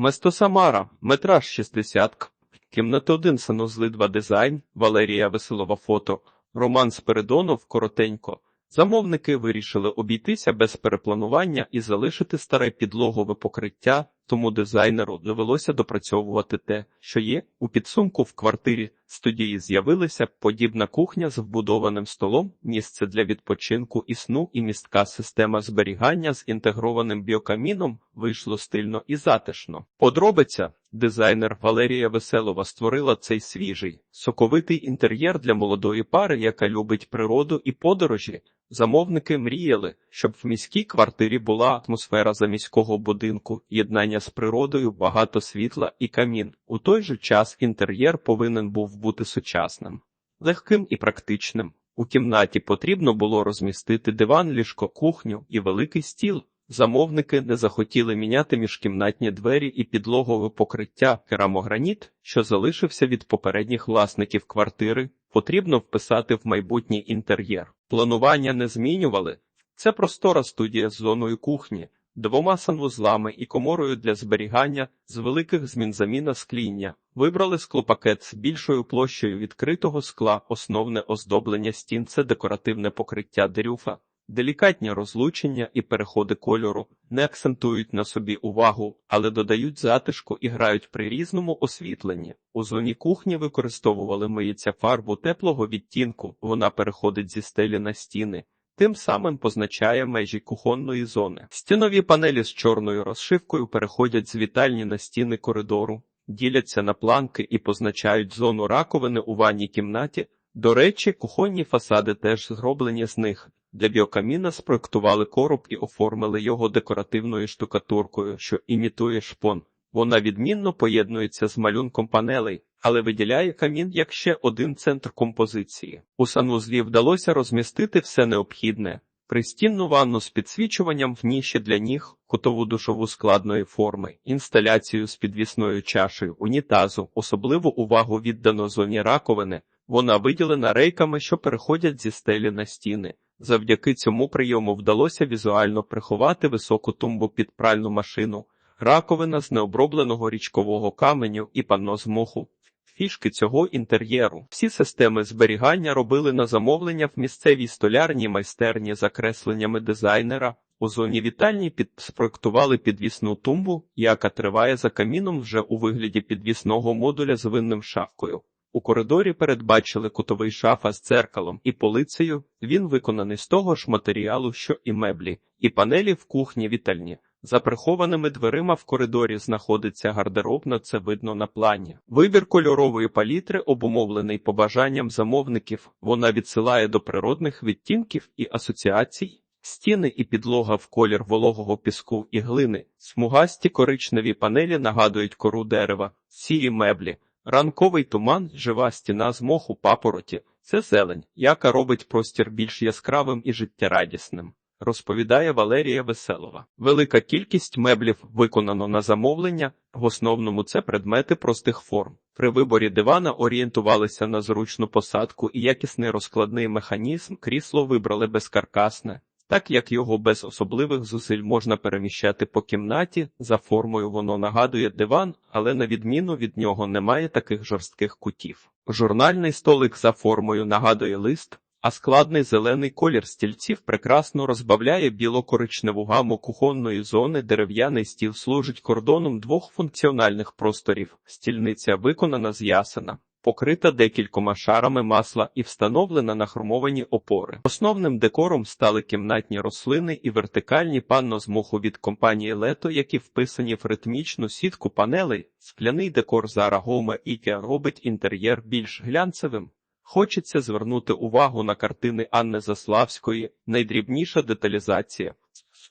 Место Самара, метраж 60 к. Кімната 1 санузли 2 дизайн, Валерія Веселова фото, Роман Спиридонов коротенько. Замовники вирішили обійтися без перепланування і залишити старе підлогове покриття, тому дизайнеру довелося допрацьовувати те, що є. У підсумку в квартирі студії з'явилася подібна кухня з вбудованим столом, місце для відпочинку і сну і містка система зберігання з інтегрованим біокаміном вийшло стильно і затишно. Подробиця Дизайнер Валерія Веселова створила цей свіжий, соковитий інтер'єр для молодої пари, яка любить природу і подорожі. Замовники мріяли, щоб в міській квартирі була атмосфера заміського будинку, єднання з природою, багато світла і камін. У той же час інтер'єр повинен був бути сучасним, легким і практичним. У кімнаті потрібно було розмістити диван, ліжко, кухню і великий стіл. Замовники не захотіли міняти міжкімнатні двері і підлогове покриття керамограніт, що залишився від попередніх власників квартири, потрібно вписати в майбутній інтер'єр. Планування не змінювали. Це простора студія з зоною кухні, двома санвузлами і коморою для зберігання з великих змін заміна скління. Вибрали склопакет з більшою площею відкритого скла, основне оздоблення стін це декоративне покриття дерюфа. Делікатні розлучення і переходи кольору не акцентують на собі увагу, але додають затишку і грають при різному освітленні. У зоні кухні використовували миється фарбу теплого відтінку, вона переходить зі стелі на стіни, тим самим позначає межі кухонної зони. Стінові панелі з чорною розшивкою переходять з вітальні на стіни коридору, діляться на планки і позначають зону раковини у ванній кімнаті. До речі, кухонні фасади теж зроблені з них. Для біокаміна спроектували короб і оформили його декоративною штукатуркою, що імітує шпон. Вона відмінно поєднується з малюнком панелей, але виділяє камін як ще один центр композиції. У санвузлі вдалося розмістити все необхідне. Пристінну ванну з підсвічуванням в ніші для ніг, кутову душову складної форми, інсталяцію з підвісною чашею, унітазу, особливу увагу віддано зоні раковини. Вона виділена рейками, що переходять зі стелі на стіни. Завдяки цьому прийому вдалося візуально приховати високу тумбу під пральну машину, раковина з необробленого річкового каменю і панно з моху. Фішки цього інтер'єру. Всі системи зберігання робили на замовлення в місцевій столярній майстерні за кресленнями дизайнера. У зоні вітальні підспроектували підвісну тумбу, яка триває за каміном вже у вигляді підвісного модуля з винним шафкою. У коридорі передбачили кутовий шафа з дзеркалом і полицею. Він виконаний з того ж матеріалу, що і меблі, і панелі в кухні вітальні. За прихованими дверима в коридорі знаходиться гардеробна, це видно на плані. Вибір кольорової палітри обумовлений побажанням замовників. Вона відсилає до природних відтінків і асоціацій. Стіни і підлога в колір вологого піску і глини, смугасті коричневі панелі нагадують кору дерева, сірі меблі. Ранковий туман, жива стіна з моху папороті це зелень, яка робить простір більш яскравим і життєрадісним, розповідає Валерія Веселова. Велика кількість меблів виконано на замовлення, в основному це предмети простих форм. При виборі дивана орієнтувалися на зручну посадку і якісний розкладний механізм, крісло вибрали безкаркасне. Так як його без особливих зусиль можна переміщати по кімнаті, за формою воно нагадує диван, але на відміну від нього немає таких жорстких кутів. Журнальний столик за формою нагадує лист, а складний зелений колір стільців прекрасно розбавляє біло-коричневу гаму кухонної зони. Дерев'яний стіл служить кордоном двох функціональних просторів. Стільниця виконана з ясена покрита декількома шарами масла і встановлена на хромовані опори. Основним декором стали кімнатні рослини і вертикальні панно з моху від компанії Лето, які вписані в ритмічну сітку панелей. Скляний декор Zara Home Ikea робить інтер'єр більш глянцевим. Хочеться звернути увагу на картини Анни Заславської, найдрібніша деталізація,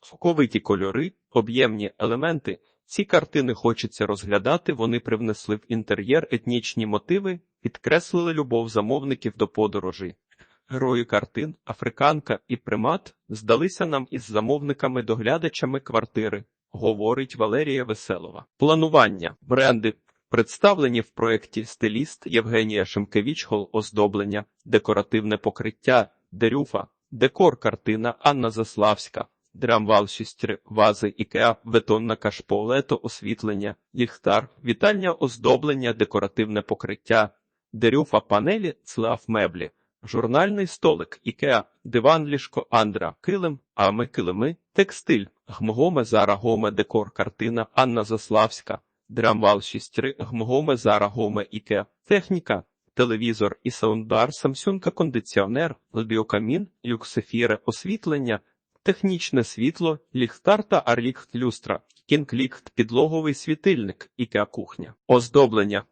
соковиті кольори, об'ємні елементи. Ці картини хочеться розглядати, вони привнесли в інтер'єр етнічні мотиви, підкреслили любов замовників до подорожі. Герої картин, африканка і примат здалися нам із замовниками-доглядачами квартири, говорить Валерія Веселова. Планування. Бренди. Представлені в проєкті стиліст Євгенія Шимкевічгол оздоблення, декоративне покриття, дерюфа, декор картина Анна Заславська, драмвал 6 вази, ікеа, бетонна кашполето, освітлення, ліхтар, вітальня оздоблення, декоративне покриття, дерюфа панелі, цлав меблі, журнальний столик, ікеа, диван, ліжко, андра, килим, ами, килими, текстиль, гмгоме, зара, гоме, декор, картина, Анна Заславська, драмвал 6 гмгоме, зара, гоме, ікеа, техніка, телевізор і саундбар, Samsung кондиціонер, лебіокамін, люксефіре, освітлення, технічне світло, ліхтар та арліхт люстра, кінклікт, підлоговий світильник, ікеа кухня, оздоблення,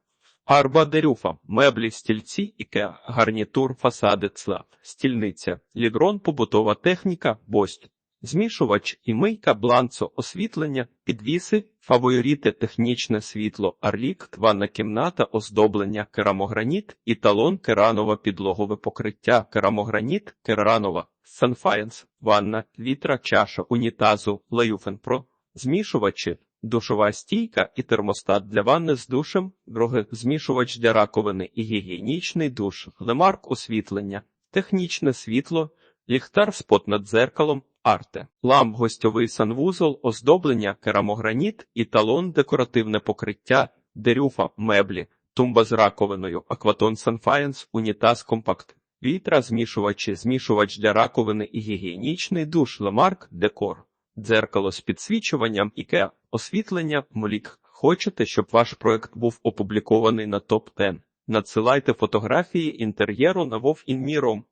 арба дерюфа, меблі, стільці, ікеа, гарнітур, фасади, цла, стільниця, лігрон, побутова техніка, бость. Змішувач і мийка, бланцо, освітлення, підвіси, фаворіти, технічне світло, арлікт, ванна кімната, оздоблення, керамограніт, італон, керанове підлогове покриття, керамограніт, керанова, санфаєнс, ванна, вітра, чаша, унітазу, лаюфенпро, змішувачі, душова стійка і термостат для ванни з душем, друге змішувач для раковини і гігієнічний душ, лемарк освітлення, технічне світло, ліхтар спот над дзеркалом, арте, ламп гостьовий санвузол, оздоблення, керамограніт, італон, декоративне покриття, дерюфа, меблі, тумба з раковиною, акватон санфаєнс, унітаз компакт, вітра, змішувачі, змішувач для раковини і гігієнічний душ, лемарк, декор, дзеркало з підсвічуванням, іке, освітлення, молік. Хочете, щоб ваш проект був опублікований на топ 10 Надсилайте фотографії інтер'єру на Вов Рю.